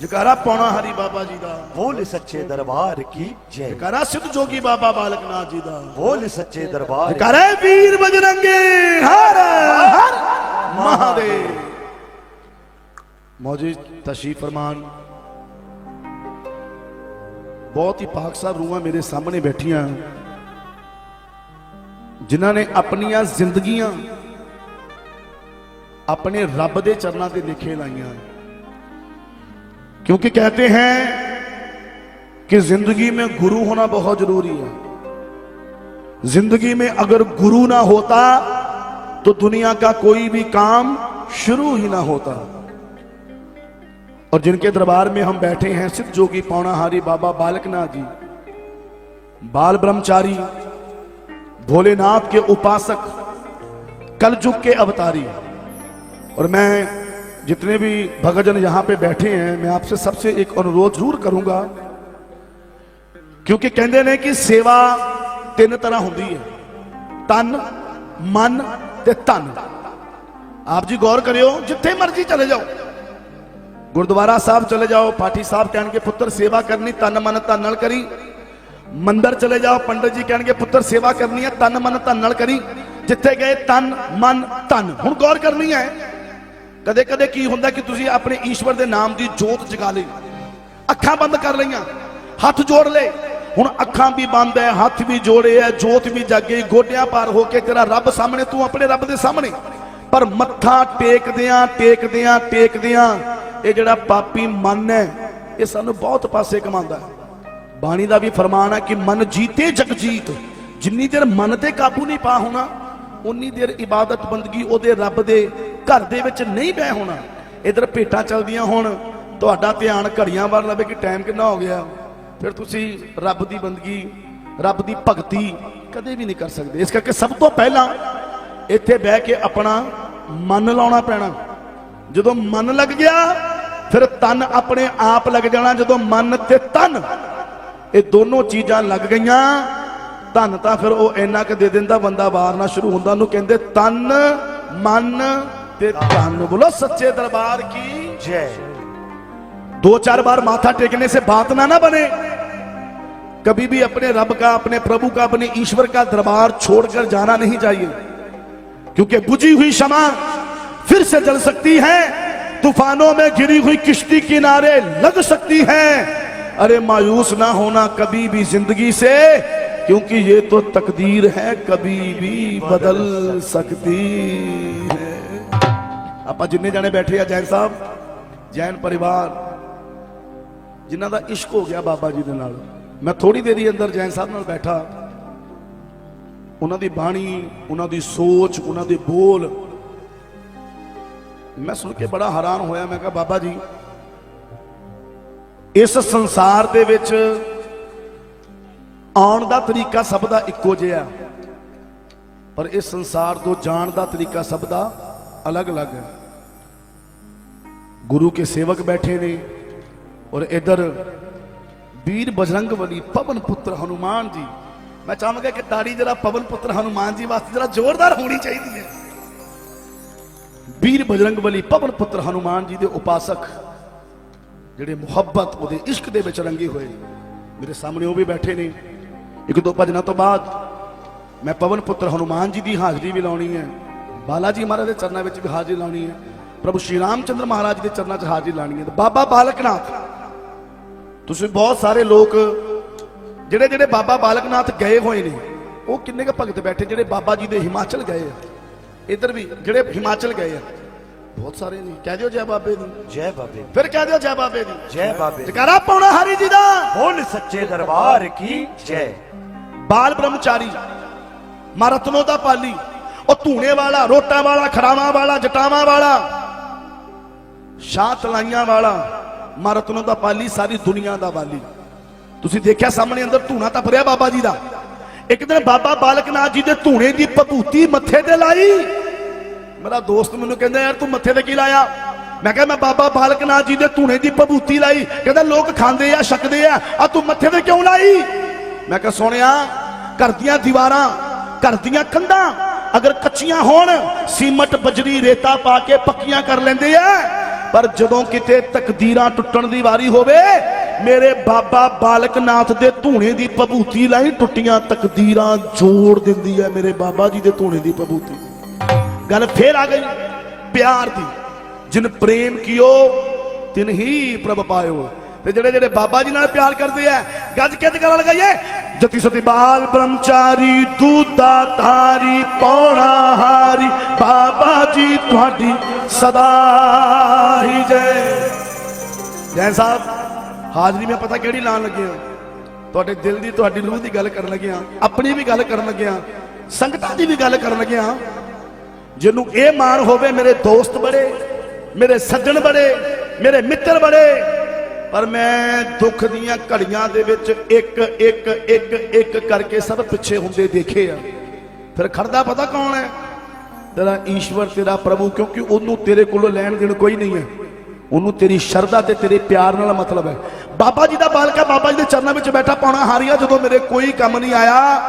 ਜਕਾਰਾ ਪਾਉਣਾ ਹਰੀ ਬਾਬਾ ਜੀ ਦਾ। ਬੋਲ ਸੱਚੇ ਦਰਬਾਰ ਕੀ ਜੈ। ਜਕਾਰਾ ਸਿੱਧ ਜੋਗੀ ਬਾਬਾ ਬਾਲਕਨਾਥ ਜੀ ਦਾ। ਬੋਲ ਸੱਚੇ ਦਰਬਾਰ ਜਕਾਰਾ ਵੀਰ ਬਜਰੰਗੇ ਹਰ ਹਰ ਮਹਾਦੇਵ। ਮੌਜੀ ਤਸ਼ਰੀਫ ਫਰਮਾਨ। ਬਹੁਤ ਹੀ ਪਾਕ ਸਾਹਿਬ ਰੂਹਾਂ ਮੇਰੇ ਸਾਹਮਣੇ ਬੈਠੀਆਂ। ਜਿਨ੍ਹਾਂ ਨੇ ਆਪਣੀਆਂ ਜ਼ਿੰਦਗੀਆਂ ਆਪਣੇ ਰੱਬ ਦੇ ਚਰਨਾਂ ਤੇ ਲਿਖੇ ਲਾਈਆਂ। क्योंकि कहते हैं कि ज़िंदगी में गुरु होना बहुत ज़रूरी है। ज़िंदगी में अगर गुरु ना होता तो दुनिया का कोई भी काम शुरू ही ना होता। और जिनके दरबार में हम बैठे हैं, सिद्ध जोगी पौनाहारी बाबा बालकनाथ जी, बाल ब्रह्मचारी, भोलेनाथ के उपासक, कलयुग के अवतारी। और मैं जितने भी भगतजन यहां पे बैठे हैं मैं आपसे सबसे एक अनुरोध जरूर करूंगा ਕਿਉਂਕਿ ਕਹਿੰਦੇ ਨੇ ਕਿ ਸੇਵਾ ਤਿੰਨ ਤਰ੍ਹਾਂ ਹੁੰਦੀ ਹੈ ਤਨ ਮਨ ਤੇ ਧਨ ਆਪ ਜੀ ਗੌਰ ਕਰਿਓ ਜਿੱਥੇ ਮਰਜ਼ੀ ਚਲੇ ਜਾਓ ਗੁਰਦੁਆਰਾ ਸਾਹਿਬ ਚਲੇ ਜਾਓ ਪਾਠੀ ਸਾਹਿਬ ਕਹਿਣਗੇ ਪੁੱਤਰ ਸੇਵਾ ਕਰਨੀ ਤਨ ਮਨ ਧਨ ਨਾਲ ਕਰੀ ਮੰਦਰ ਚਲੇ ਜਾਓ ਪੰਡਤ ਜੀ ਕਹਿਣਗੇ ਪੁੱਤਰ ਸੇਵਾ ਕਰਨੀ ਹੈ ਤਨ ਮਨ ਧਨ ਨਾਲ ਕਰੀ ਜਿੱਥੇ ਗਏ ਤਨ ਮਨ ਧਨ ਹੁਣ ਗੌਰ ਕਰਨੀ ਹੈ ਕਦੇ ਕਦੇ ਕੀ ਹੁੰਦਾ ਕਿ ਤੁਸੀਂ ਆਪਣੇ ਈਸ਼ਵਰ ਦੇ ਨਾਮ ਦੀ ਜੋਤ ਜਗਾ ਲਈ। ਅੱਖਾਂ ਬੰਦ ਕਰ ਲਈਆਂ, ਹੱਥ ਜੋੜ ਲਏ। ਹੁਣ ਅੱਖਾਂ ਵੀ ਬੰਦ ਹੈ ਹੱਥ ਵੀ ਜੋੜੇ ਹੈ ਜੋਤ ਵੀ ਜਾਗੇ ਗੋਡਿਆਂ ਪਾਰ ਹੋ ਕੇ ਤੇਰਾ ਰੱਬ ਸਾਹਮਣੇ, ਤੂੰ ਆਪਣੇ ਰੱਬ ਦੇ ਸਾਹਮਣੇ। ਪਰ ਮੱਥਾ ਟੇਕਦਿਆਂ ਟੇਕਦਿਆਂ ਟੇਕਦਿਆਂ ਇਹ ਜਿਹੜਾ ਪਾਪੀ ਮਨ ਹੈ ਇਹ ਸਾਨੂੰ ਬਹੁਤ ਪਾਸੇ ਕਮਾਉਂਦਾ ਹੈ ਬਾਣੀ ਦਾ ਵੀ ਫਰਮਾਨ ਹੈ ਕਿ ਮਨ ਜੀਤੇ, ਜਗ ਜੀਤ। ਜਿੰਨੀ ਦੇਰ ਮਨ ਤੇ ਕਾਬੂ ਨਹੀਂ ਪਾ ਹੋਣਾ ਉਨੀ ਦੇਰ ਇਬਾਦਤ ਬੰਦਗੀ ਉਹਦੇ ਰੱਬ ਦੇ ਘਰ ਦੇ ਵਿੱਚ ਨਹੀਂ ਬਹਿ ਹੋਣਾ। ਇਧਰ ਭੇਟਾਂ ਚੱਲਦੀਆਂ ਹੋਣ, ਤੁਹਾਡਾ ਧਿਆਨ ਘੜੀਆਂ ਵੱਲ ਲਵੇ ਕਿ ਟਾਈਮ ਕਿੰਨਾ ਹੋ ਗਿਆ। ਫਿਰ ਤੁਸੀਂ ਰੱਬ ਦੀ ਬੰਦਗੀ, ਰੱਬ ਦੀ ਭਗਤੀ ਕਦੇ ਵੀ ਨਹੀਂ ਕਰ ਸਕਦੇ। ਇਸ ਕਰਕੇ ਸਭ ਤੋਂ ਪਹਿਲਾਂ ਇੱਥੇ ਬਹਿ ਕੇ ਆਪਣਾ ਮਨ ਲਾਉਣਾ ਪੈਣਾ। ਜਦੋਂ ਮਨ ਲੱਗ ਗਿਆ, ਫਿਰ ਤਨ ਆਪਣੇ ਆਪ ਲੱਗ ਜਾਣਾ। ਜਦੋਂ ਮਨ ਤੇ ਤਨ, ਇਹ ਦੋਨੋਂ ਚੀਜ਼ਾਂ ਲੱਗ ਗਈਆਂ, ਧਨ ਤਾਂ ਫਿਰ ਉਹ ਇੰਨਾ ਕੁ ਦੇ ਦਿੰਦਾ, ਬੰਦਾ ਵਾਰਨਾ ਸ਼ੁਰੂ ਹੁੰਦਾ। ਉਹਨੂੰ ਕਹਿੰਦੇ ਤਨ, ਮਨ बोलो, सच्चे दरबार की जय। दो चार बार माथा टेकने से बात ना ना बने। कभी भी अपने रब का, अपने प्रभु का, अपने ईश्वर का दरबार छोड़कर जाना नहीं चाहिए। क्योंकि बुझी हुई क्षमा फिर से जल सकती है, तूफानों में गिरी हुई किश्ती किनारे लग सकती है। अरे मायूस ना होना कभी भी ज़िंदगी से, क्योंकि ये तो तकदीर है, कभी भी बदल सकती है। ਆਪਾਂ ਜਿੰਨੇ ਜਾਣੇ ਬੈਠੇ ਆ ਜੈਨ ਸਾਹਿਬ, ਜੈਨ ਪਰਿਵਾਰ, ਜਿਨ੍ਹਾਂ ਦਾ ਇਸ਼ਕ ਹੋ ਗਿਆ ਬਾਬਾ ਜੀ ਦੇ ਨਾਲ। ਮੈਂ ਥੋੜੀ ਹੀ ਅੰਦਰ ਜੈਨ ਸਾਹਿਬ ਨਾਲ ਬੈਠਾ। ਉਹਨਾਂ ਦੀ ਬਾਣੀ, ਉਹਨਾਂ ਦੀ ਸੋਚ, ਉਹਨਾਂ ਦੇ ਬੋਲ। ਮੈਂ ਸੁਣ ਕੇ ਬੜਾ ਹੈਰਾਨ ਹੋਇਆ, ਮੈਂ ਕਿਹਾ, ਬਾਬਾ ਜੀ, ਇਸ ਸੰਸਾਰ ਦੇ ਵਿੱਚ ਆਉਣ ਦਾ ਤਰੀਕਾ ਸਭ ਦਾ ਇੱਕੋ ਜਿਹਾ। ਪਰ ਇਸ ਸੰਸਾਰ ਤੋਂ ਜਾਣ ਦਾ ਤਰੀਕਾ ਸਭ ਦਾ ਅਲੱਗ-ਅਲੱਗ ਹੈ। ਗੁਰੂ ਕੇ ਸੇਵਕ ਬੈਠੇ ਨੇ ਔਰ ਇਧਰ ਵੀਰ ਬਜਰੰਗ ਬਲੀ ਪਵਨ ਪੁੱਤਰ ਹਨੂਮਾਨ ਜੀ। ਮੈਂ ਚਾਹਾਂਗਾ ਕਿ ਤਾੜੀ ਜਰਾ ਪਵਨ ਪੁੱਤਰ ਹਨੂਮਾਨ ਜੀ ਵਾਸਤੇ ਜਰਾ ਜ਼ੋਰਦਾਰ ਹੋਣੀ ਚਾਹੀਦੀ ਹੈ। ਵੀਰ ਬਜਰੰਗ ਬਲੀ ਪਵਨ ਪੁੱਤਰ ਹਨੂਮਾਨ ਜੀ ਦੇ ਉਪਾਸਕ ਜਿਹੜੇ ਮੁਹੱਬਤ ਉਹਦੇ ਇਸ਼ਕ ਦੇ ਵਿੱਚ ਰੰਗੇ ਹੋਏ ਮੇਰੇ ਸਾਹਮਣੇ ਉਹ ਵੀ ਬੈਠੇ ਨੇ। ਇੱਕ ਦੋ ਭਜਨਾਂ ਤੋਂ ਬਾਅਦ ਮੈਂ ਪਵਨ ਪੁੱਤਰ ਹਨੂਮਾਨ ਜੀ ਦੀ ਹਾਜ਼ਰੀ ਵੀ ਲਾਉਣੀ ਹੈ। ਬਾਲਾ ਜੀ ਮਹਾਰਾਜ ਦੇ ਚਰਨਾਂ ਵਿੱਚ ਵੀ ਹਾਜ਼ਰੀ ਲਾਉਣੀ ਹੈ। ਪ੍ਰਭੂ ਸ਼੍ਰੀ ਰਾਮਚੰਦਰ ਮਹਾਰਾਜ ਦੇ ਚਰਨਾਂ 'ਚ ਹਾਜ਼ਰੀ ਲਾਉਣੀ ਹੈ। ਬਾਬਾ ਬਾਲਕਨਾਥ ਤੁਸੀਂ ਬਹੁਤ ਸਾਰੇ ਲੋਕ ਜਿਹੜੇ ਜਿਹੜੇ ਬਾਬਾ ਬਾਲਕਨਾਥ ਗਏ ਹੋਏ ਨੇ ਉਹ ਕਿੰਨੇ ਕ ਭਗਤ ਬੈਠੇ ਜਿਹੜੇ ਬਾਬਾ ਜੀ ਦੇ ਹਿਮਾਚਲ ਗਏ ਆ। ਇੱਧਰ ਵੀ ਜਿਹੜੇ ਹਿਮਾਚਲ ਗਏ ਆ। ਬਹੁਤ ਸਾਰੇ ਨੇ। ਕਹਿ ਦਿਓ ਜੈ ਬਾਬੇ ਦੀ। ਜੈ ਬਾਬੇ ਫਿਰ ਕਹਿ ਦਿਓ ਜੈ ਬਾਬੇ ਦੀ। ਜੈ ਬਾਬੇ ਜਕਾਰਾ ਪਾਉਣਾ ਹਰੀ ਜੀ ਦਾ। ਬੋਲ ਸੱਚੇ ਦਰਬਾਰ ਕੀ ਜੈ। ਬਾਲ ਬ੍ਰਹਮਚਾਰੀ ਮਰਤਨੋ ਦਾ ਪਾਲੀ। ਉਹ ਧੂਣੇ ਵਾਲਾ, ਰੋਟਾਂ ਵਾਲਾ, ਖਰਾਵਾਂ ਵਾਲਾ, ਜਟਾਵਾਂ ਵਾਲਾ ਸ਼ਾਹ ਤਲਾਈਆਂ ਵਾਲਾ ਮਰਤਨੋ ਦਾ ਪਾਲੀ, ਸਾਰੀ ਦੁਨੀਆ ਦਾ ਵਾਲੀ ਤੁਸੀਂ ਦੇਖਿਆ ਸਾਹਮਣੇ ਅੰਦਰ ਧੂਣਾ ਤਾਂ ਭਰਿਆ ਬਾਬਾ ਜੀ ਦਾ? ਇੱਕ ਦਿਨ ਬਾਬਾ ਬਾਲਕਨਾਥ ਜੀ ਦੇ ਧੂਣੇ ਦੀ ਭਭੂਤੀ ਮੱਥੇ ਤੇ ਲਾਈ। ਮੇਰਾ ਦੋਸਤ ਮੈਨੂੰ ਕਹਿੰਦਾ, ਯਾਰ ਤੂੰ ਮੱਥੇ ਤੇ ਕੀ ਲਾਇਆ? ਮੈਂ ਕਿਹਾ, ਮੈਂ ਬਾਬਾ ਬਾਲਕਨਾਥ ਜੀ ਦੇ ਧੂਣੇ ਦੀ ਭਭੂਤੀ ਲਾਈ। ਕਹਿੰਦਾ, ਲੋਕ ਖਾਂਦੇ ਆ, ਛਕਦੇ ਆ। ਆ ਤੂੰ ਮੱਥੇ ਤੇ ਕਿਉਂ ਲਾਈ? ਮੈਂ ਕਿਹਾ, ਸੋਹਣਿਆ, ਘਰ ਦੀਆਂ ਦੀਵਾਰਾਂ, ਘਰ ਦੀਆਂ ਕੰਧਾਂ ਅਗਰ ਕੱਚੀਆਂ ਹੋਣ, ਸੀਮਟ, ਬਜਰੀ, ਰੇਤਾ ਪਾ ਕੇ ਪੱਕੀਆਂ ਕਰ ਲੈਂਦੇ ਆ। ਪਰ ਜਦੋਂ ਕਿਤੇ ਤਕਦੀਰਾਂ ਟੁੱਟਣ ਦੀ ਵਾਰੀ ਹੋਵੇ, ਮੇਰੇ ਬਾਬਾ ਬਾਲਕ ਨਾਥ ਦੇ ਧੂਣੇ ਦੀ ਭਭੂਤੀ ਲਾਈ ਟੁੱਟੀਆਂ ਤਕਦੀਰਾਂ ਜੋੜ ਦਿੰਦੀ ਹੈ ਮੇਰੇ ਬਾਬਾ ਜੀ ਦੇ ਧੂਣੇ ਦੀ ਭਭੂਤੀ ਗੱਲ ਫੇਰ ਆ ਗਈ ਪਿਆਰ ਦੀ। ਜਿਨ ਪ੍ਰੇਮ ਕੀਓ, ਤਿਨ ਹੀ ਪ੍ਰਭ ਪਾਇਓ। ਤੇ ਜਿਹੜੇ ਜਿਹੜੇ ਬਾਬਾ ਜੀ ਨਾਲ ਪਿਆਰ ਕਰਦੇ ਆ, ਗੱਜ ਕੇ ਤੇ ਗਾਣਾ ਲਗਾਈਏ। ਜਤੀ ਸਤੀ ਬਾਲ ਬ੍ਰਹਮਚਾਰੀ, ਦੂਦਾ ਧਾਰੀ ਪੌਣਾ ਹਾਰੀ, ਬਾਬਾ ਜੀ ਤੁਹਾਡੀ ਸਦਾ ਹੀ ਜੈ। ਜੈ ਸਾਹਿਬ, ਹਾਜ਼ਰੀ ਮੈਂ ਪਤਾ ਕਿਹੜੀ ਲਾਣ ਲੱਗੇ ਹਾਂ? ਤੁਹਾਡੇ ਦਿਲ ਦੀ, ਤੁਹਾਡੀ ਰੂਹ ਦੀ ਗੱਲ ਕਰਨ ਲੱਗੇ ਹਾਂ, ਆਪਣੀ ਵੀ ਗੱਲ ਕਰਨ ਲੱਗੇ ਆ ਸੰਗਤਾਂ ਦੀ ਵੀ ਗੱਲ ਕਰਨ ਲੱਗੇ ਹਾਂ। ਜਿਹਨੂੰ ਇਹ ਮਾਣ ਹੋਵੇ, ਮੇਰੇ ਦੋਸਤ ਬੜੇ ਮੇਰੇ ਸੱਜਣ ਬੜੇ ਮੇਰੇ ਮਿੱਤਰ ਬੜੇ ਪਰ ਮੈਂ ਦੁੱਖ ਦੀਆਂ ਘੜੀਆਂ ਦੇ ਵਿੱਚ ਇੱਕ ਇੱਕ ਇੱਕ ਇੱਕ ਕਰਕੇ ਸਭ ਪਿੱਛੇ ਹੁੰਦੇ ਦੇਖੇ ਆ। ਫਿਰ ਖੜਦਾ ਪਤਾ ਕੌਣ ਹੈ? ਤੇਰਾ ਈਸ਼ਵਰ, ਤੇਰਾ ਪ੍ਰਭੂ, ਕਿਉਂਕਿ ਉਹਨੂੰ ਤੇਰੇ ਕੋਲੋਂ ਲੈਣ ਦੇਣ ਕੋਈ ਨਹੀਂ ਹੈ। ਉਹਨੂੰ ਤੇਰੀ ਸ਼ਰਧਾ ਤੇ ਤੇਰੇ ਪਿਆਰ ਨਾਲ ਮਤਲਬ ਹੈ। ਬਾਬਾ ਜੀ ਦਾ ਬਾਲਕਾ ਬਾਬਾ ਜੀ ਦੇ ਚਰਨਾਂ ਵਿੱਚ ਬੈਠਾ ਪਾਉਣਾ ਹਾਰੀਆ, ਜਦੋਂ ਮੇਰੇ ਕੋਈ ਕੰਮ ਨਹੀਂ ਆਇਆ,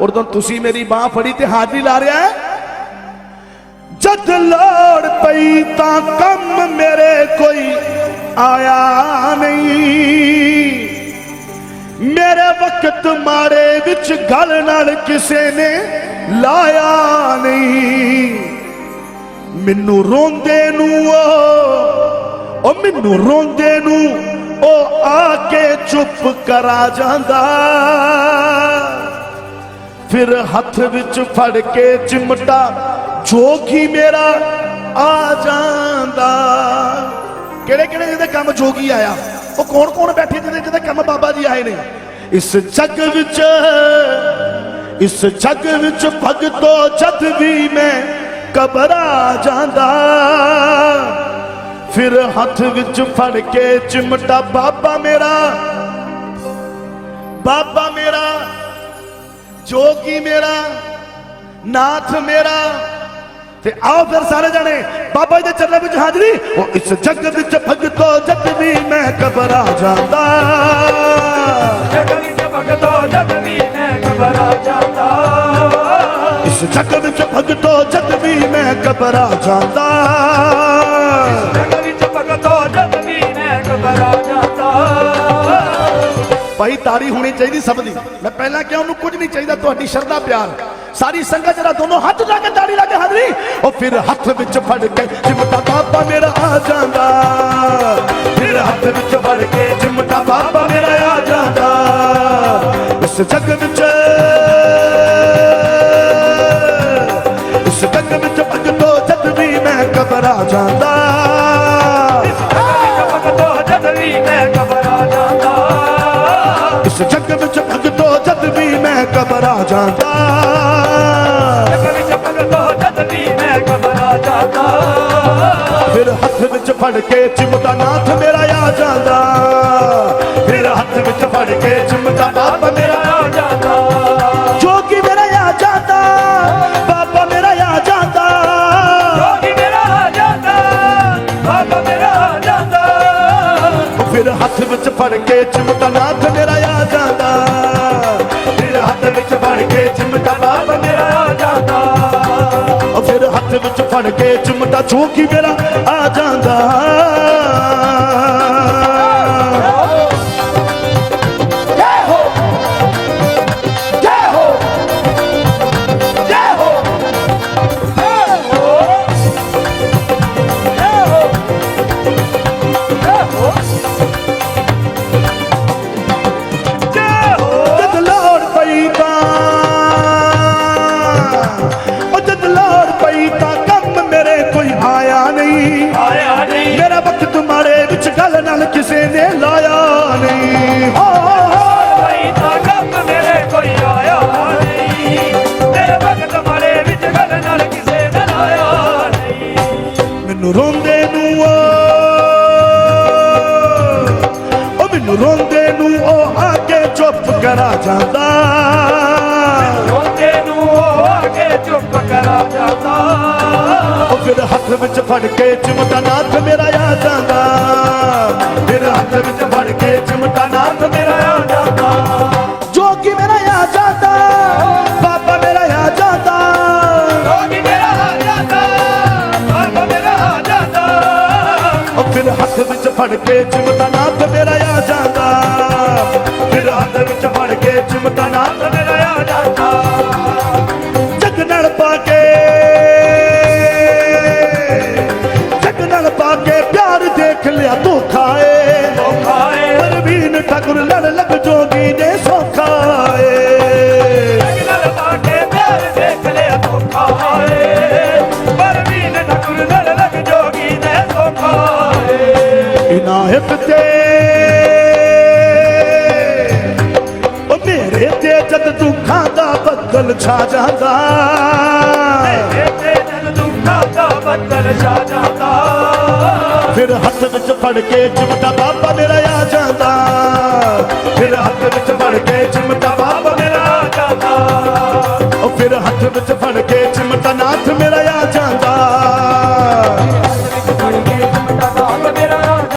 ਉਦੋਂ ਤੁਸੀਂ ਮੇਰੀ ਬਾਹ ਫੜੀ ਤੇ ਹਾਜ਼ਰੀ ਲਾ ਰਿਹਾ ਹੈ? ਜਦ ਲੋੜ ਪਈ ਤਾਂ ਕੰਮ ਮੇਰੇ ਕੋਈ ਆਇਆ ਨਹੀਂ। ਮੇਰੇ ਵਕਤ ਮਾਰੇ ਵਿੱਚ ਗੱਲ ਨਾਲ ਕਿਸੇ ਨੇ ਲਾਇਆ ਨਹੀਂ। ਮੈਨੂੰ ਰੋਂਦੇ ਨੂੰ ਉਹ ਉਹ ਮੈਨੂੰ ਰੋਂਦੇ ਨੂੰ ਉਹ ਆ ਕੇ ਚੁੱਪ ਕਰਾ ਜਾਂਦਾ। ਫਿਰ ਹੱਥ ਵਿੱਚ ਫੜ ਕੇ ਚਿਮਟਾ ਜੋਖੀ ਮੇਰਾ ਆ ਜਾਂਦਾ। ਕਿਹੜੇ ਕਿਹੜੇ ਜਿਹਦੇ ਕੰਮ ਜੋਗੀ ਆਇਆ? ਉਹ ਕੌਣ ਕੌਣ ਬੈਠੇ ਜਿਹਦੇ ਜਿਹਦੇ ਕੰਮ ਬਾਬਾ ਜੀ ਆਏ ਨੇ? ਇਸ ਜੱਗ ਵਿੱਚ, ਇਸ ਜੱਗ ਵਿੱਚ ਭਗਤੋ ਜਦ ਵੀ ਮੈਂ ਕਬਰਾ ਜਾਂਦਾ। ਫਿਰ ਹੱਥ ਵਿੱਚ ਫੜ ਕੇ ਚਿਮਟਾ, ਬਾਬਾ ਮੇਰਾ ਬਾਬਾ ਮੇਰਾ, ਜੋਗੀ ਮੇਰਾ, ਨਾਥ ਮੇਰਾ ਤੇ ਆਓ ਫਿਰ ਸਾਰੇ ਜਣੇ, ਬਾਬਾ ਜੀ ਦੇ ਚਰਨਾਂ ਵਿੱਚ ਹਾਜ਼ਰੀ। ਉਹ ਇਸ ਜੱਗ ਵਿੱਚ ਭਗਤੋ ਜਦ ਵੀ ਮੈਂ ਕਬਰਾ ਜਾਂਦਾ ਜਗ ਵਿੱਚ ਭਗਤੋ ਜਗ ਵੀ ਮੈਂ ਘਬਰਾ ਜਾਂਦਾ। ਇਸ ਜੱਗ ਵਿੱਚ ਭਗਤੋ ਜਦ ਵੀ ਮੈਂ ਘਬਰਾ ਜਾਂਦਾ। ਜਗ ਵਿੱਚ ਭਗਤੋ ਜਗ ਵੀ ਮੈਂ ਘਬਰਾ ਜਾਂਦਾ ਭਾਈ ਤਾੜੀ ਹੋਣੀ ਚਾਹੀਦੀ ਸਭ ਦੀ। ਮੈਂ ਪਹਿਲਾਂ ਕਿਹਾ ਉਹਨੂੰ ਕੁਝ ਨਹੀਂ ਚਾਹੀਦਾ, ਤੁਹਾਡੀ ਸ਼ਰਧਾ ਪਿਆਰ। ਸਾਰੀ ਸੰਗਤ ਜਿਹੜਾ ਦੋਨੋਂ ਹੱਥ ਲਾ ਕੇ ਤਾੜੀ ਲਾ ਕੇ ਹਾਜ਼ਰੀ। ਉਹ ਫਿਰ ਹੱਥ ਵਿੱਚ ਫੜ ਕੇ ਜਿਮਟਾ ਬਾਬਾ ਮੇਰਾ ਆ ਜਾਂਦਾ। ਫਿਰ ਹੱਥ ਵਿੱਚ ਫੜ ਕੇ ਜਿਮਟਾ ਬਾਬਾ ਮੇਰਾ ਆ ਜਾਂਦਾ। ਇਸ ਜੱਗ ਵਿੱਚ, ਇਸ ਜੱਗ ਵਿੱਚ ਭਗਤੋ ਜਦ ਵੀ ਮੈਂ ਘਬਰਾ ਜਾਂਦਾ। ਵਿੱਚ ਫੜ ਕੇ ਚਿਮਦਾ ਨਾਥ ਮੇਰਾ ਆ ਜਾਂਦਾ। ਫਿਰ ਹੱਥ ਵਿੱਚ ਫੜ ਕੇ ਵਿੱਚ ਫੜ ਕੇ ਚੁੰਮਦਾ ਜੋਗੀ ਮੇਰਾ ਆ ਜਾਂਦਾ। ਫੜ ਕੇ ਚਿਮਟਾ ਨਾਥ ਮੇਰਾ ਆ। ਜਾਂਦਾ ਫਿਰ ਹੱਥ ਵਿੱਚ ਫੜ ਕੇ ਚਿਮਟਾ ਨਾਥ ਮੇਰਾ ਆ। ਜਾਂਦਾ ਜੋਗੀ ਮੇਰਾ ਆ ਜਾਂਦਾ ਬਾਬਾ ਮੇਰਾ ਆ। ਜਾਂਦਾ ਰੋਗੀ ਮੇਰਾ ਆ ਜਾਂਦਾ ਬਾਬਾ ਮੇਰਾ ਆ। ਜਾਂਦਾ ਉਹ ਫੜ ਕੇ ਚਿਮਟਾ ਨਾਥ ਮੇਰਾ ਆ। ਜਾਂਦਾ ਫਿਰ ਹੱਥ ਵਿੱਚ ਫੜ ਕੇ ਚਿਮਟਾ ਨਾਥ ਮੇਰਾ ਲੜ ਲੱਗ ਜੋਗੀ ਨੇ ਸੌਖਾ ਏ। ਨਾਲ ਬਾਟੇ ਪਿਆਰ ਦੇਖ ਲਿਆ ਧੋਖਾ ਏ। ਪਰ ਵੀ ਨ ਠਕੁਰ ਲੜ ਲੱਗ ਜੋਗੀ ਨੇ ਧੋਖਾ ਏ। ਇਨਾਇਤ ਤੇ ਉਹ ਮੇਰੇ ਤੇ ਜਦ ਦੁੱਖਾਂ ਦਾ ਬੱਦਲ ਛਾ ਜਾਂਦਾ। ਤੇ ਦੁੱਖਾਂ ਦਾ ਬੱਦਲ ਛਾ ਜਾਂਦਾ। ਫਿਰ ਹੱਥ ਵਿੱਚ ਫੜ ਕੇ ਚਿਮਟਾ ਬਾਬਾ ਮੇਰਾ